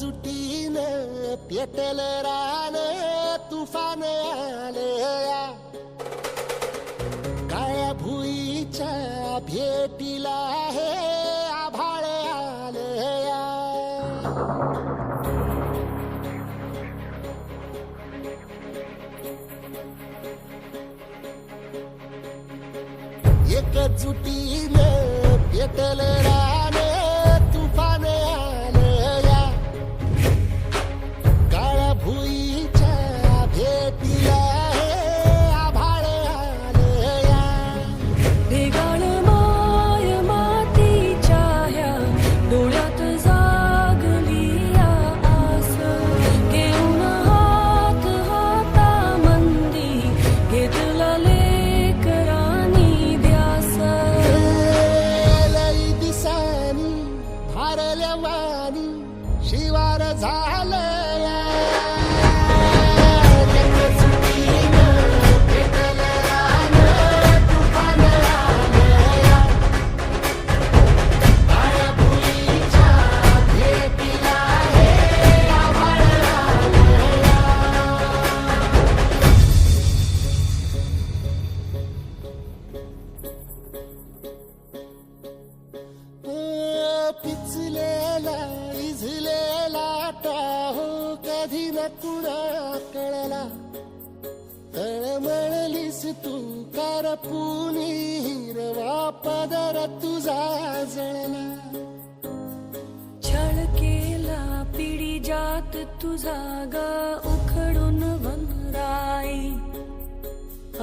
एकजुटीनं पेटल रान तुफान आले काळ्या भुईच्या भेटीला हे आभाळ आले एकजुटीनं पेटल रान कारपुनी हिरवा पदर तुझा जळला. छळ केला पिढी जात तुझा ग उखडून वनराई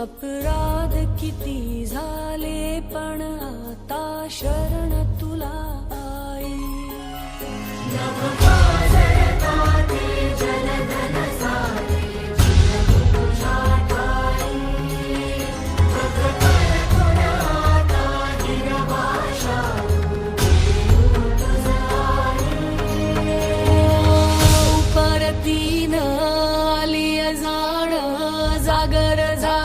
अपराध किती झाले पण आता शरण तुला आई. जागर झालं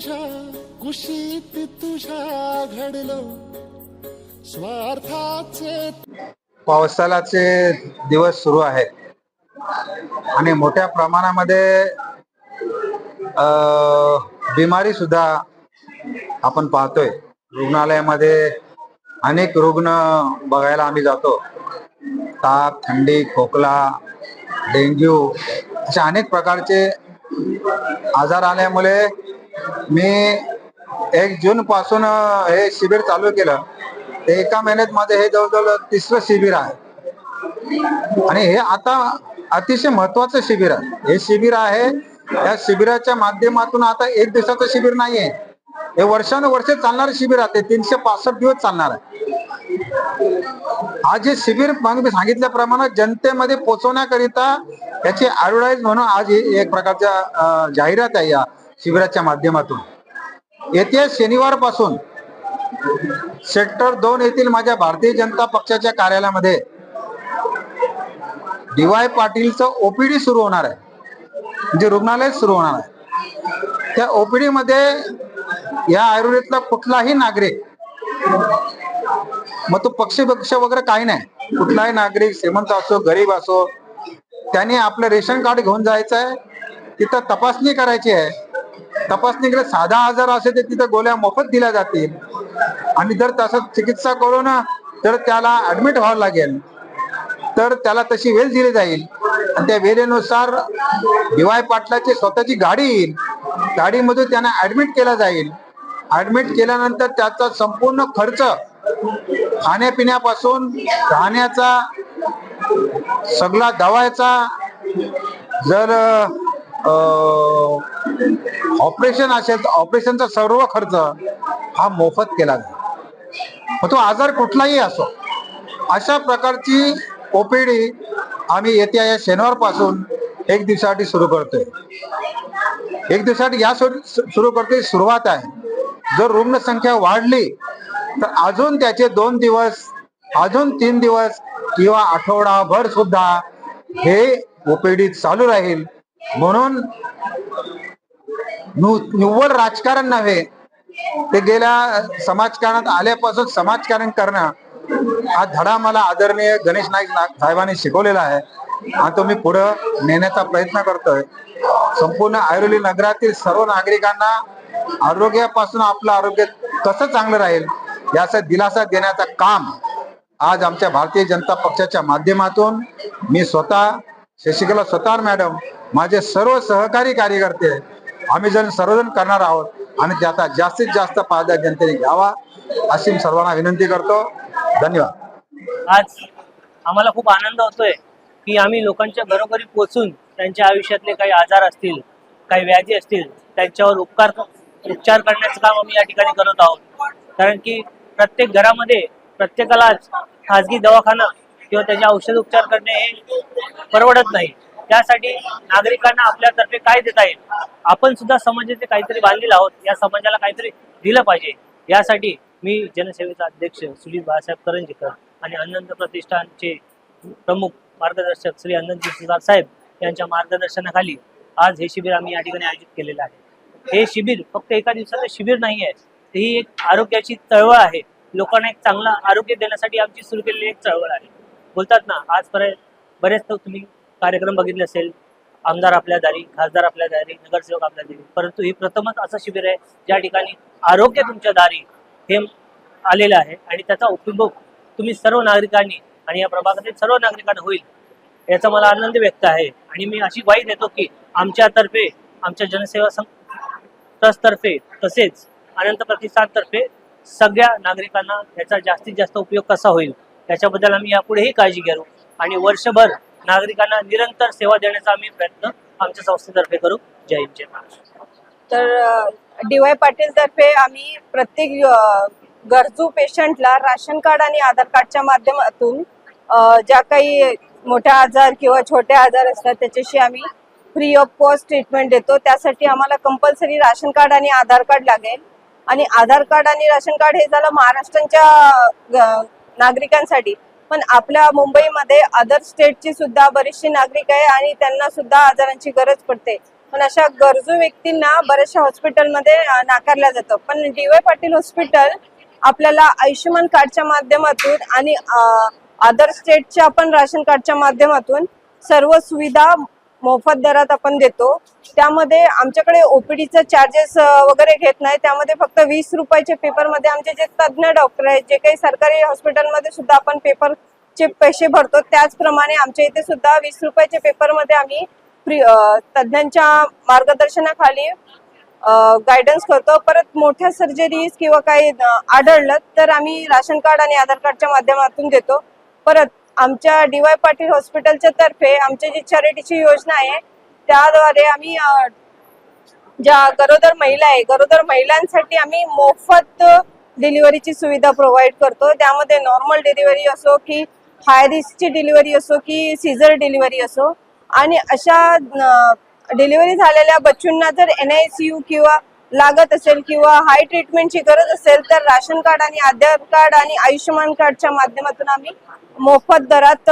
तुझ्या कुशीत तुझ्या घडलो. स्वार्थाचे पावसाळ्याचे दिवस सुरू आहेत. आणि मोठ्या प्रमाणामध्ये बिमारी सुद्धा आपण पाहतोय. रुग्णालयामध्ये अनेक रुग्ण बघायला आम्ही जातो. ताप थंडी खोकला डेंग्यू अशा अनेक प्रकारचे आजार आल्यामुळे मी एक जून पासून हे शिबिर चालू केलं. ते एका महिन्यात माझं हे जवळजवळ तिसरं शिबिर आहे. आणि हे आता अतिशय महत्वाचं शिबिर आहे. हे शिबिर आहे या शिबिराच्या माध्यमातून आता एक दिवसाचं शिबिर नाहीये. हे वर्षानुवर्षे चालणारं शिबिर आहे. ते तीनशे पासष्ट दिवस चालणार आहे. आज हे शिबिर मग मी सांगितल्याप्रमाणे जनतेमध्ये पोहोचवण्याकरिता याची ऍडव्हर्टाईज म्हणून आज ही एक प्रकारच्या जाहिरात आहे या. शिबिराच्या माध्यमातून. येत्या शनिवारपासून सेक्टर दोन येथील माझ्या भारतीय जनता पक्षाच्या कार्यालयामध्ये डी वाय पाटीलचं ओपीडी सुरू होणार आहे. म्हणजे रुग्णालय सुरू होणार आहे. त्या ओपीडी मध्ये या आयुर्वेदातला कुठलाही नागरिक मग तो पक्षी पक्ष वगैरे काही नाही. कुठलाही नागरिक श्रीमंत असो गरीब असो त्याने आपलं रेशन कार्ड घेऊन जायचं आहे तिथं तपासणी करायची आहे. तपासणीकडे साधा आजार असेल तर तिथं गोळ्या मोफत दिल्या जातील. आणि जर तसं चिकित्सा करून तर त्याला ऍडमिट व्हावं लागेल. तर त्याला तशी वेळ दिली जाईल. आणि त्या वेळेनुसार डीवाय पाटलाची स्वतःची गाडी येईल. गाडीमधून त्यांना ऍडमिट केला जाईल. ऍडमिट केल्यानंतर त्याचा संपूर्ण खर्च खाण्यापिण्यापासून राहण्याचा सगळा दवायचा जर ऑपरेशन असेल तर ऑपरेशनचा सर्व खर्च हा मोफत केला जाईल तो आजार कुठलाही असो अशा प्रकारची ओपीडी आम्ही येत्या या शनिवारपासून एक दिवसासाठी सुरू करतोय. एक दिवसासाठी या सुरू करतोय सुरुवात आहे. जर रुग्ण संख्या वाढली तर अजून त्याचे दोन दिवस अजून तीन दिवस किंवा आठवडाभर सुद्धा हे ओपीडी चालू राहील. म्हणून निव्वळ राजकारण नव्हे ते गेल्या समाजकारणात आल्यापासून समाजकारण करणं हा धडा मला आदरणीय गणेश नाईक साहेबांनी शिकवलेला आहे. आणि तो मी पुढं नेण्याचा प्रयत्न करतोय. संपूर्ण ऐरोली नगरातील सर्व नागरिकांना आरोग्यापासून आपलं आरोग्य कसं चांगलं राहील याचा दिलासा देण्याचं काम आज आमच्या भारतीय जनता पक्षाच्या माध्यमातून मी स्वतः शशिकला स्वतः मॅडम माझे सर्व सहकारी कार्यकर्ते आम्ही जण सर्वजण करणार आहोत आणि त्याचा जास्तीत जास्त फायदा जनतेने घ्यावा अशी मी सर्वांना विनंती करतो. धन्यवाद. आज आम्हाला खूप आनंद होतोय की आम्ही लोकांच्या घरोघरी पोहोचून त्यांच्या आयुष्यातले काही आजार असतील काही व्याधी असतील त्यांच्यावर उपकार उपचार करण्याचं काम आम्ही या ठिकाणी करत आहोत. कारण की प्रत्येक घरामध्ये प्रत्येकालाच खाजगी दवाखाना किंवा त्याचे औषध उपचार करणे हे परवडत नाही. त्यासाठी नागरिकांना आपल्यातर्फे काय देता येईल? आपण सुद्धा समाजाचे काहीतरी बांधलेलं आहोत. या समाजाला काहीतरी दिलं पाहिजे. यासाठी मी जनसेवेचा अध्यक्ष सुनील बाळासाहेब करंजीकर आणि आनंद प्रतिष्ठानचे प्रमुख मार्गदर्शक श्री आनंद सुधार साहेब यांच्या मार्गदर्शनाखाली आज हे शिबिर आम्ही या ठिकाणी आयोजित केलेलं आहे. हे शिबिर फक्त एका दिवसाचं शिबिर नाही आहे. ही एक आरोग्याची चळवळ आहे. लोकांना एक चांगलं आरोग्य देण्यासाठी आमची सुरू केलेली एक चळवळ आहे. बोलतात ना आजपर्यंत बरेच तुम्ही कार्यक्रम बघितले असेल. आमदार आपल्या दारी खासदार आपल्या दारी नगरसेवक आपल्या दारी. परंतु ही प्रथमच असं शिबिर आहे ज्या ठिकाणी आरोग्य तुमच्या दारी हे आलेलं आहे आणि त्याचा उपयोग तुम्ही सर्व नागरिकांनी आणि या प्रभागातील सर्व नागरिकांना होईल याचा मला आनंद व्यक्त आहे. आणि मी अशी ग्वाही देतो की आमच्यातर्फे आमच्या जनसेवा संघ ट्रस्टतर्फे तसेच अनंत प्रतिष्ठानतर्फे सगळ्या नागरिकांना याचा जास्तीत जास्त उपयोग कसा होईल त्याच्याबद्दल आम्ही यापुढेही काळजी घेऊ आणि वर्षभर नागरिकांना निरंतर सेवा देण्याचा आम्ही प्रयत्न आमच्या संस्थेतर्फे करू. जय हिंद जय महाराष्ट्र. तर डी वाय पाटील तर्फे आम्ही प्रत्येक गरजू पेशंटला राशन कार्ड आणि आधार कार्डच्या माध्यमातून ज्या काही मोठ्या आजार किंवा छोटे आजार असतात त्याच्याशी आम्ही फ्री ऑफ कॉस्ट ट्रीटमेंट देतो. त्यासाठी आम्हाला कंपल्सरी राशन कार्ड आणि आधार कार्ड लागेल. आणि आधार कार्ड आणि राशन कार्ड हे झालं महाराष्ट्रांच्या नागरिकांसाठी. पण आपल्या मुंबईमध्ये अदर स्टेटची सुद्धा बरीचशी नागरिक आहे आणि त्यांना सुद्धा आजारांची गरज पडते. पण अशा गरजू व्यक्तींना बऱ्याचशा हॉस्पिटलमध्ये नाकारल्या नाकारलं जातं. पण डी वाय पाटील हॉस्पिटल आपल्याला आयुष्यमान कार्डच्या माध्यमातून आणि अदर स्टेटच्या पण राशन कार्डच्या माध्यमातून सर्व सुविधा मोफत दरात आपण देतो. त्यामध्ये आमच्याकडे ओपीडीचा चार्जेस वगैरे घेत नाही. त्यामध्ये फक्त वीस रुपयाच्या पेपरमध्ये आमचे जे तज्ज्ञ डॉक्टर आहेत जे काही सरकारी हॉस्पिटलमध्ये सुद्धा आपण पेपरचे पैसे भरतो. त्याचप्रमाणे आमच्या इथे सुद्धा वीस रुपयाच्या पेपरमध्ये आम्ही फ्री तज्ज्ञांच्या मार्गदर्शनाखाली गायडन्स करतो. परत मोठ्या सर्जरीज किंवा काही आढळलं तर आम्ही राशन कार्ड आणि आधार कार्डच्या माध्यमातून देतो. परत आमच्या डी वाय पाटील हॉस्पिटलच्या तर्फे आमची जी चॅरिटीची योजना आहे त्याद्वारे आम्ही ज्या गरोदर महिला आहे गरोदर महिलांसाठी आम्ही मोफत डिलिव्हरीची सुविधा प्रोव्हाइड करतो. त्यामध्ये नॉर्मल डिलिव्हरी असो की हाय रिस्कची डिलिव्हरी असो की सीझर डिलिव्हरी असो. आणि अशा डिलिव्हरी झालेल्या बच्चूंना जर एन आय सी यू किंवा लागत असेल किंवा हाय ट्रीटमेंटची गरज असेल तर राशन कार्ड आणि आधार कार्ड आणि आयुष्यमान कार्डच्या माध्यमातून आम्ही मोफत दरात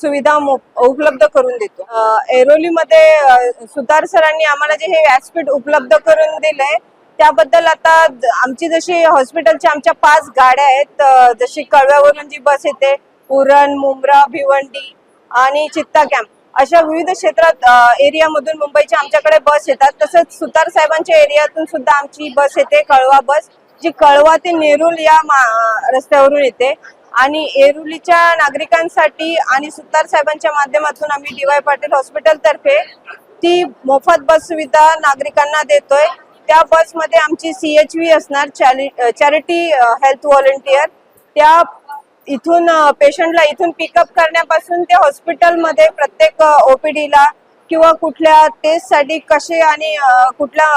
सुविधा मो- उपलब्ध करून देतो. एरोलीमध्ये ऐरोलीमध्ये सुतार सरांनी आम्हाला जे हे व्यासपीठ उपलब्ध करून दिलंय त्याबद्दल आता आमची जशी हॉस्पिटलच्या आमच्या पाच गाड्या आहेत जशी कळव्यावरून जी बस येते उरण मुंब्रा भिवंडी आणि चित्ता कॅम्प. अशा विविध क्षेत्रात एरियामधून मुंबईच्या आमच्याकडे बस येतात. तसंच सुतार साहेबांच्या एरियातून सुद्धा आमची बस येते कळवा बस जी कळवा ते नेरुल या मा- रस्त्यावरून येते. आणि एरुलीच्या नागरिकांसाठी आणि सुतार साहेबांच्या माध्यमातून आम्ही डी वाय पाटील हॉस्पिटलतर्फे ती मोफत बस सुविधा नागरिकांना देतोय. त्या बसमध्ये आमची सी एच व्ही असणार चॅरिटी हेल्थ व्हॉलेंटियर. त्या इथून पेशंटला इथून पिकअप करण्यापासून ते हॉस्पिटलमध्ये प्रत्येक ओपीडीला किंवा कुठल्या टेस्टसाठी कसे आणि कुठला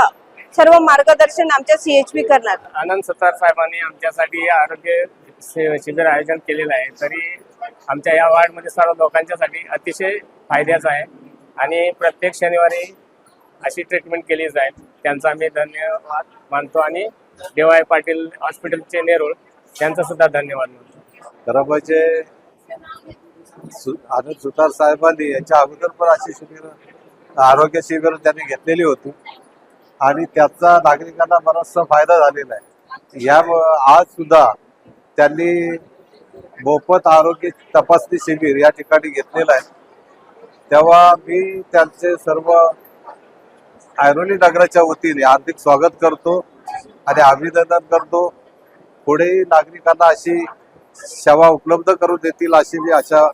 सर्व मार्गदर्शन आमच्या सीएचपी करणार. आनंद सतार साहेबांनी आमच्यासाठी आरोग्य शिबिर आयोजन केलेलं आहे. तरी आमच्या या वार्डमध्ये सर्व लोकांच्यासाठी अतिशय फायद्याचं आहे. आणि प्रत्येक शनिवारी अशी ट्रीटमेंट केली जाईल. त्यांचा आम्ही धन्यवाद मानतो. आणि देवाय पाटील हॉस्पिटलचे नेरूळ त्यांचा सुद्धा धन्यवाद मानतो. खरं म्हणजे सु- आनंद सुतार साहेबांनी याच्या अगोदर पण अशी शिबिर आरोग्य शिबिर त्यांनी घेतलेली होती. आणि त्याचा नागरिकांना बराचसा फायदा झालेला आहे. या आज सुद्धा त्यांनी मोफत आरोग्य तपासणी शिबिर या ठिकाणी घेतलेलं आहे. तेव्हा मी त्यांचे सर्व ऐरोली नगराच्या वतीने हार्दिक स्वागत करतो आणि अभिनंदन करतो. पुढेही नागरिकांना अशी सेवा उपलब्ध करून देतील अशी मी आशा